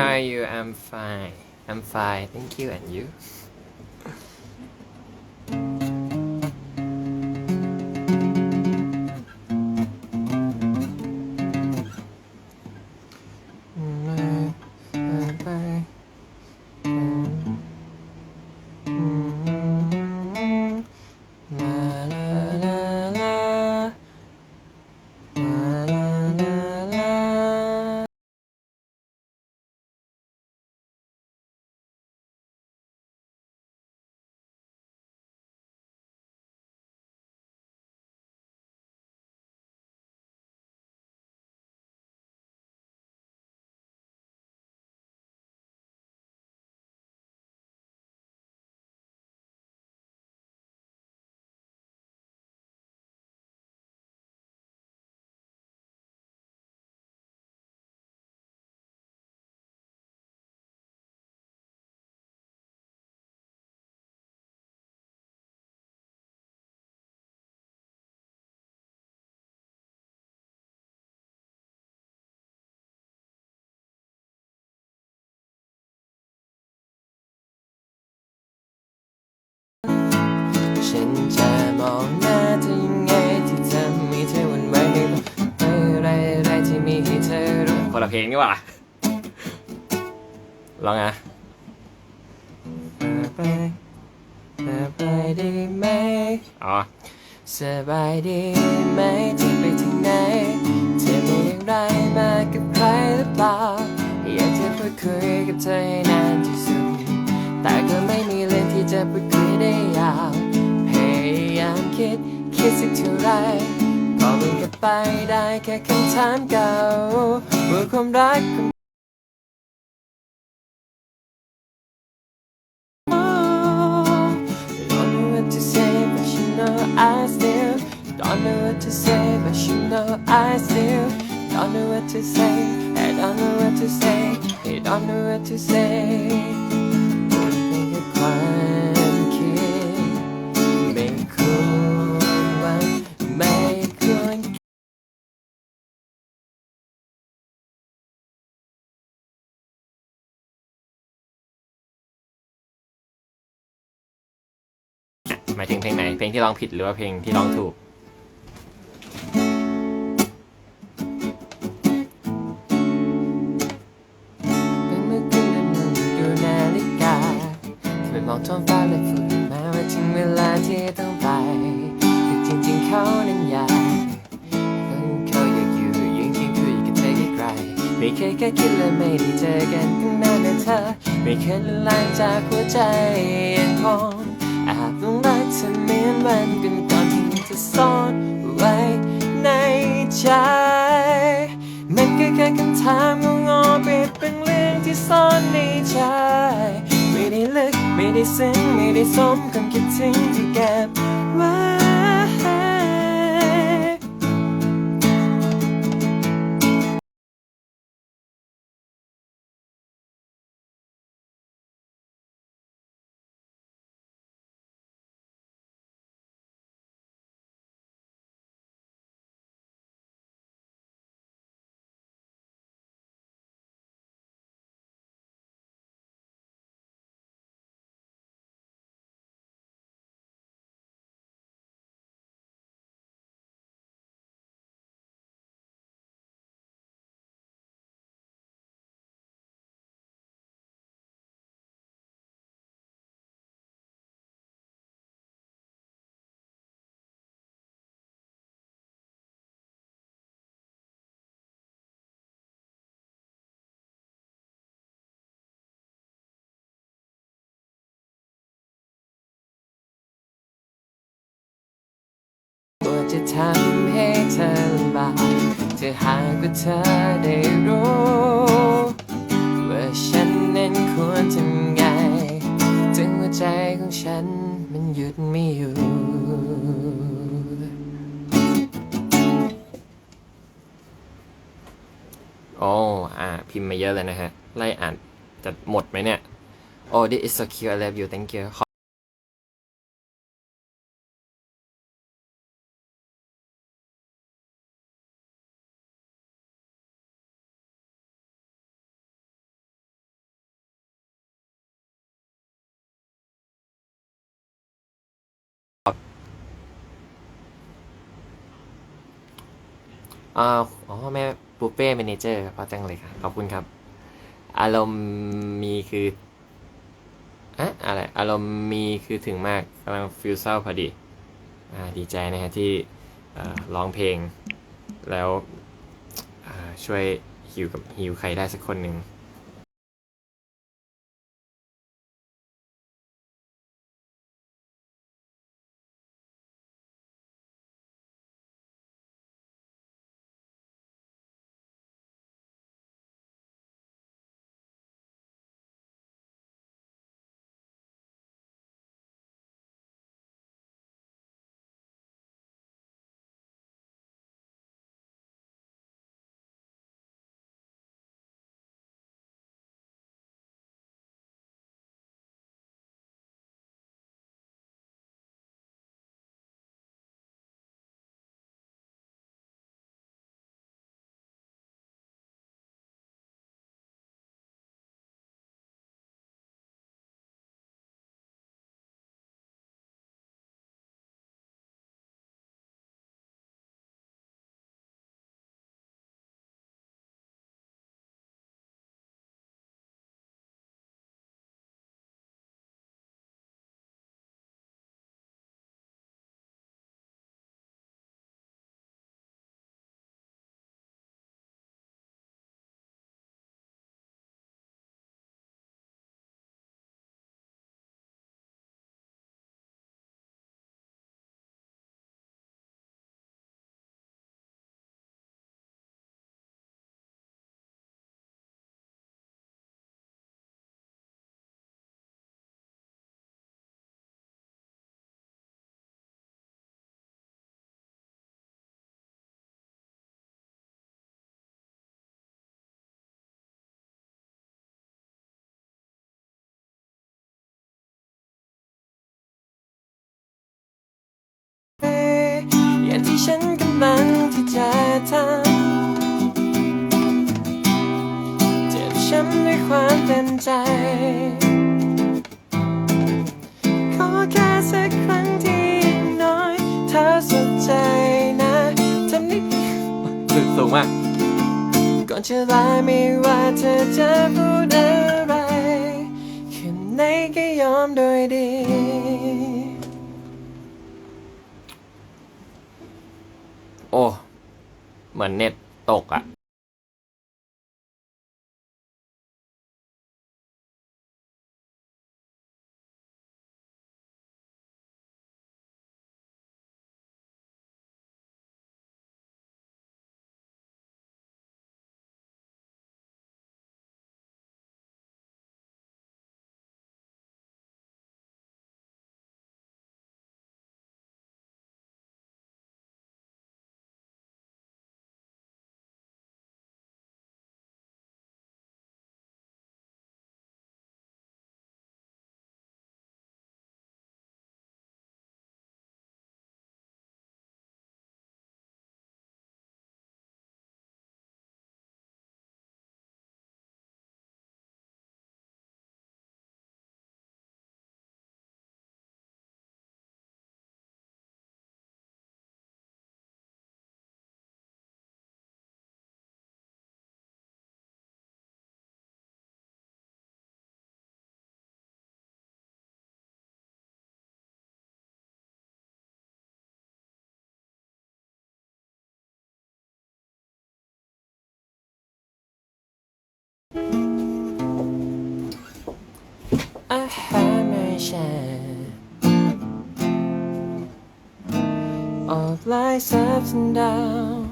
are you. I'm fine. I'm fine. Thank you. And you ละเพลงนี่หว่าลองอะไปไปได้ไหมอ๋อสบายดีไหมจะไปถึงไหนเธอมีอย่างไรมากับใครหรือเปล่าอยากจะพูดคุยกับเธอให้นานที่สุด แต่ก็ไม่มีเรื่องที่จะพูดคุยได้ยาวพยายามคิดคิดสักเท่าไร ก็มันก็ไปได้แค่คำถามเก่าว่าความรักของ Don't know what to say, but you know I still don't know what to say, but you know I still don't know what to say. I don't know what to say. หมายถึงเพลงไหน เพลงที่ร้องผิดหรือว่าเพลงที่ร้องถูก เป็นเมื่อคืนหนนั่งดูนาฬิกาทำไมมองท้องฟ้าและฝุ่นมาว่าถึงเวลาที่ต้องไปแต่จริงๆเขานั้นอยากเขาอยากอยู่ยืนเคียงคุยกับเธอไกลๆไม่เคยแค่คิดและไม่ได้เจอกันตั้งนานนะเธอ ไม่เคยละลายจากหัวใจยังคง มันกันก่อนที่จะซ่อนไว้ในใจ มันก็แค่คำถามงงๆปิดเป็นเรื่องที่ซ่อนในใจ ไม่ได้ลึก ไม่ได้ซึ้ง ไม่ได้สมความคิดถึงที่เก็บไว้ ทำให้เธอลำบากถ้าหากว่าเธอได้รู้ว่าฉันนั้นควรทำไง ถึงหัวใจของฉันมันหยุดไม่อยู่โอ้อ่า พิมพ์มาเยอะเลยนะฮะ ไล่อ่านจะหมดไหมเนี่ยโอ้ this is so cute I love you thank you อ่ อ๋อแม่ปูเป้เมเนเจอร์เพราะจังเลยครับขอบคุณครับ อารมณ์มีคืออะอะไรอารมณ์มีคือถึงมากกำลังฟิลเศร้าพอดีอ่าดีใจนะฮะที่ร้องเพลงแล้วช่วยฮิวกับฮิวใครได้สักคนหนึ่ง ฉันกำลังที่จะทำเจ็บช้ำด้วยความเต็มใจ ขอแค่สักครั้งที่ย่างน้อย เธอสนใจนะทำนิดสูงมาก ก่อนจะลาไม่ว่าเธอจะพูดอะไรแค่ไหนก็ยอมโดยดี โอ้ เห มือนเน็ตตกอะอาหารไม่ใช่ of life's ups and downs.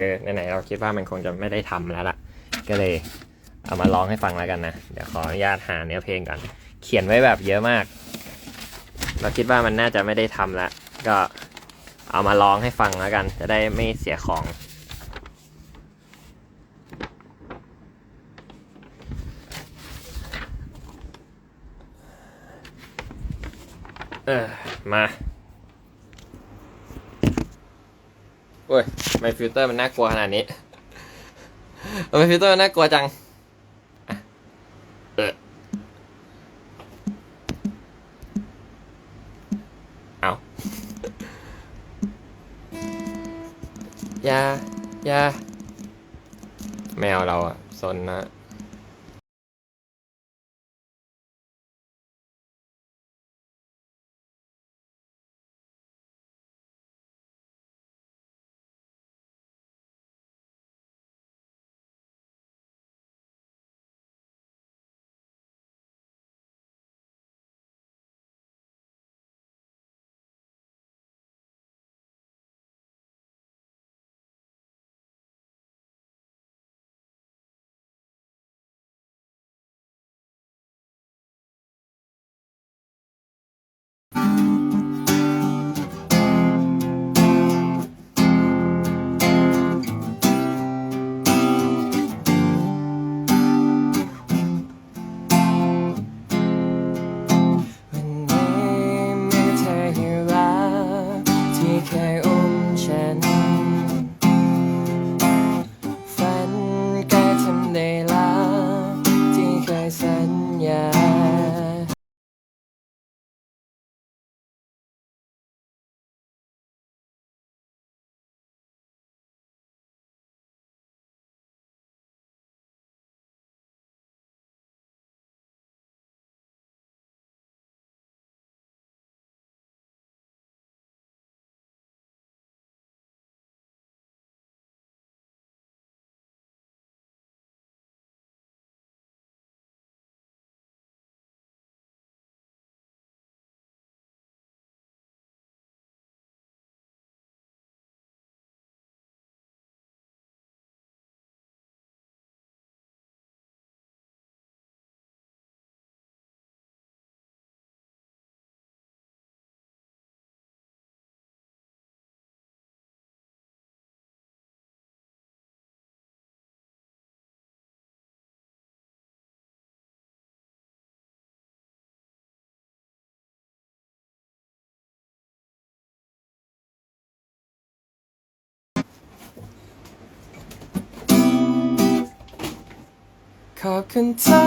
คือไหนๆเราคิดว่ามันคงจะไม่ได้ทำแล้วล่ะ ก็เลยเอามาร้องให้ฟังแล้วกันนะ เดี๋ยวขออนุญาตหาเนื้อเพลงก่อน เขียนไว้แบบเยอะมาก เราคิดว่ามันน่าจะไม่ได้ทำแล้วก็เอามาร้องให้ฟังแล้วกัน จะได้ไม่เสียของ เออมา โอ้ยไม่ฟิลเตอร์มันน่ากลัวขนาดนี้ไม่ฟิลเตอร์มันน่ากลัวจังเออเอาอย่าอย่าแมวเราอะซนนะ ขอบคุณเธอ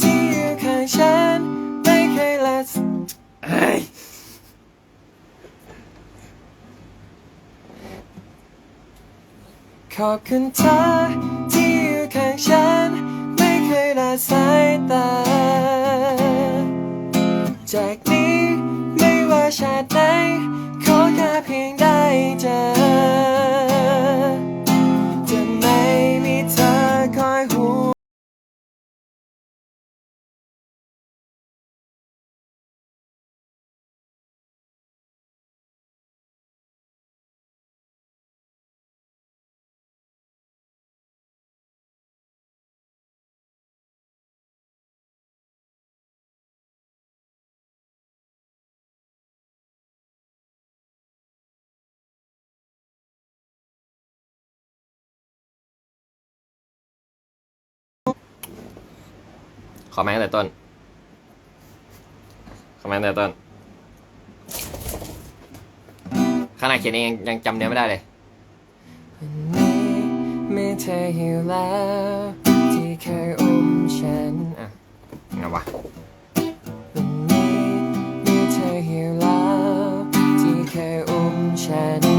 ที่อยู่ข้างฉัน ไม่เคยละเฮ้ยขอบคุณเธอที่อยู่ข้างฉัน ไม่เคยละสายตาจาก ขอแม้ตั้งแต่ต้น ขอแม้ตั้งแต่ต้น ขนาดเขียนเองยังยังจำเนื้อไม่ได้เลยมีเธออยู่แล้วที่เคยอุ้มฉันอะไงวะวันนี้มีเธออยู่แล้วที่เคยอุ้มฉัน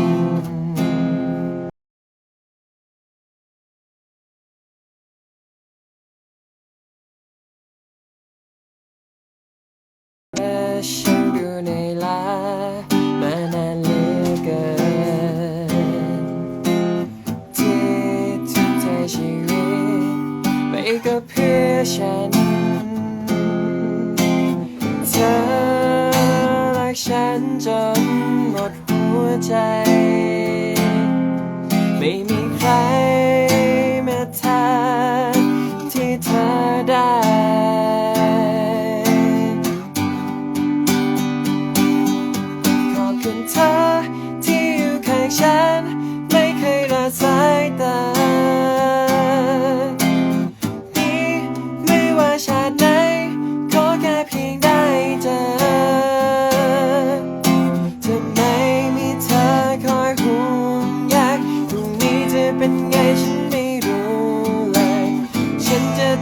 ก็เพื่อฉัน เธอรักฉันจนหมดหัวใจ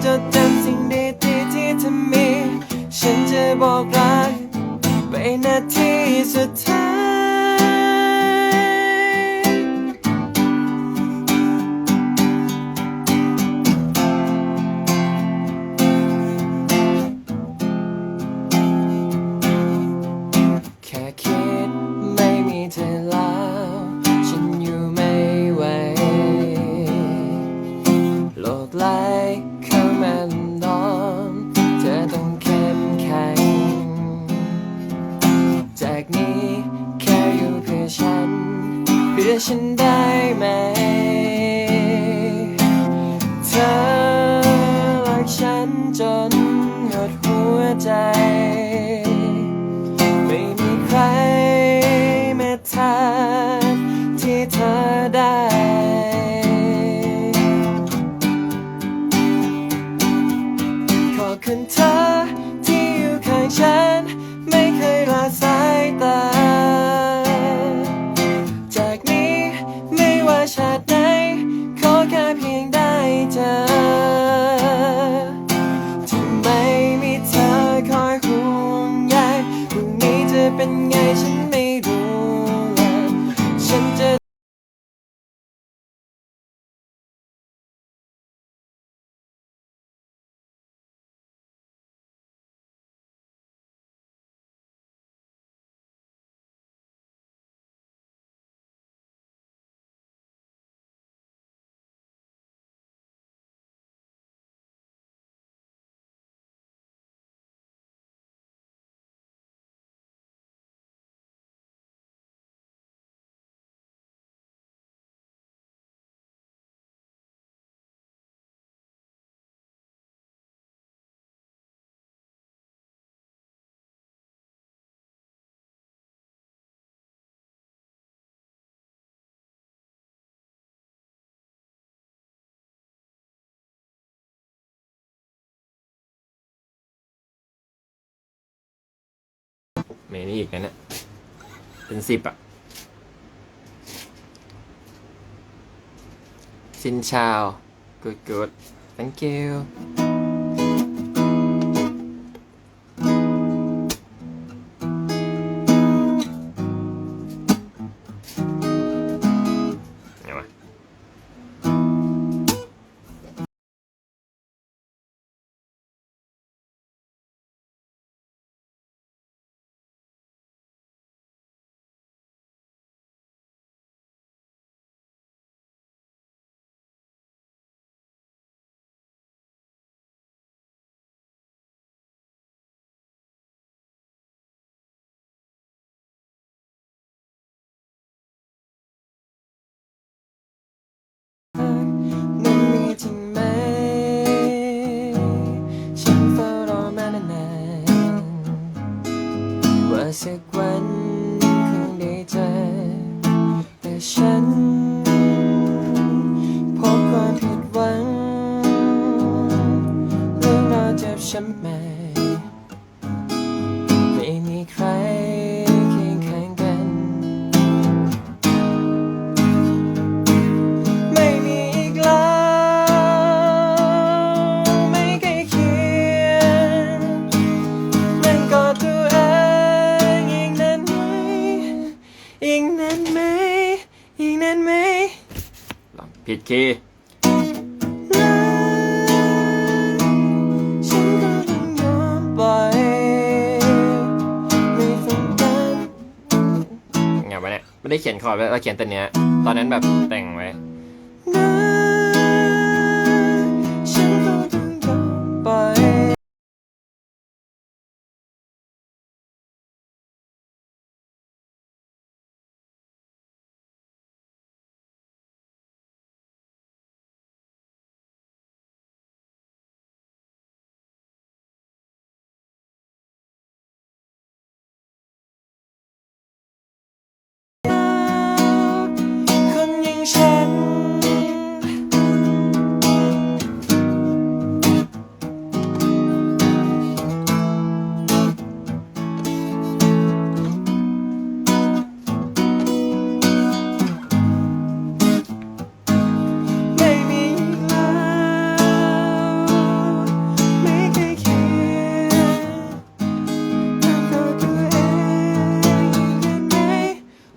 จดจำสิ่งดีที่ที่เธอมี ฉันจะบอกรักไปนาทีสุดท้าย เมนี่อีกนะเนี่ยเป็นสิบอะซินชาว good good thank you สักวันคงได้เจอแต่ฉัน พบความผิดหวังเรื่องราจบช้ำม 10k ไงวะเนี่ย ไม่ได้เขียนคอร์ดไว้เราเขียนแต่เนี้ย ตอนนั้นแบบแต่งไว้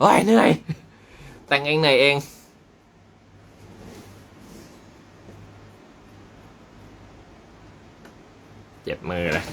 อ้ยเหนื่อย แต่งเองเหนื่อยเอง เจ็บมือเลย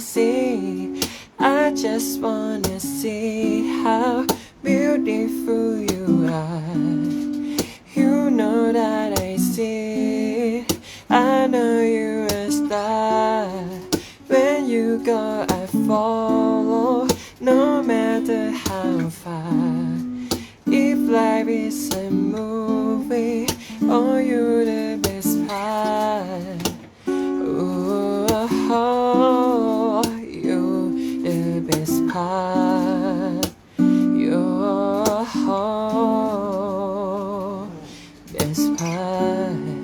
see, I just wanna see how beautiful you are. You know that I see, I know you're a star. When you go, I follow, no matter how far. If life is a movie, oh, you're the best part. your home. Despite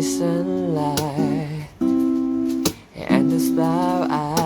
sunlight and the spell I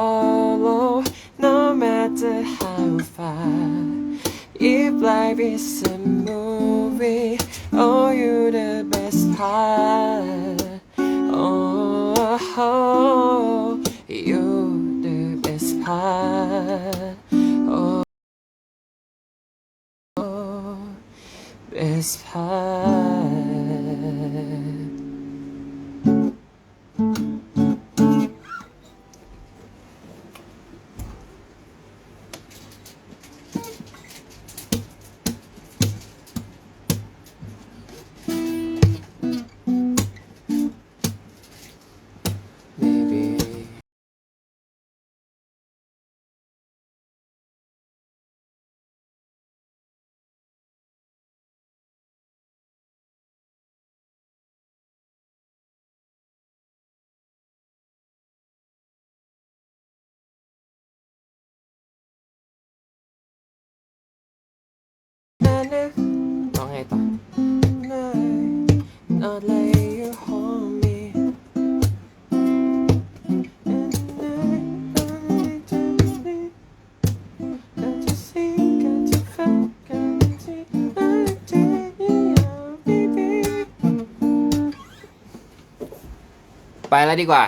follow No matter how far. If life is a movie Oh you the best part. Oh, you the best part. Oh best part. งไงต่อ Not let you hold me Don't you see, got you felt, got you I take you out, baby ไปแล้วดีกว่า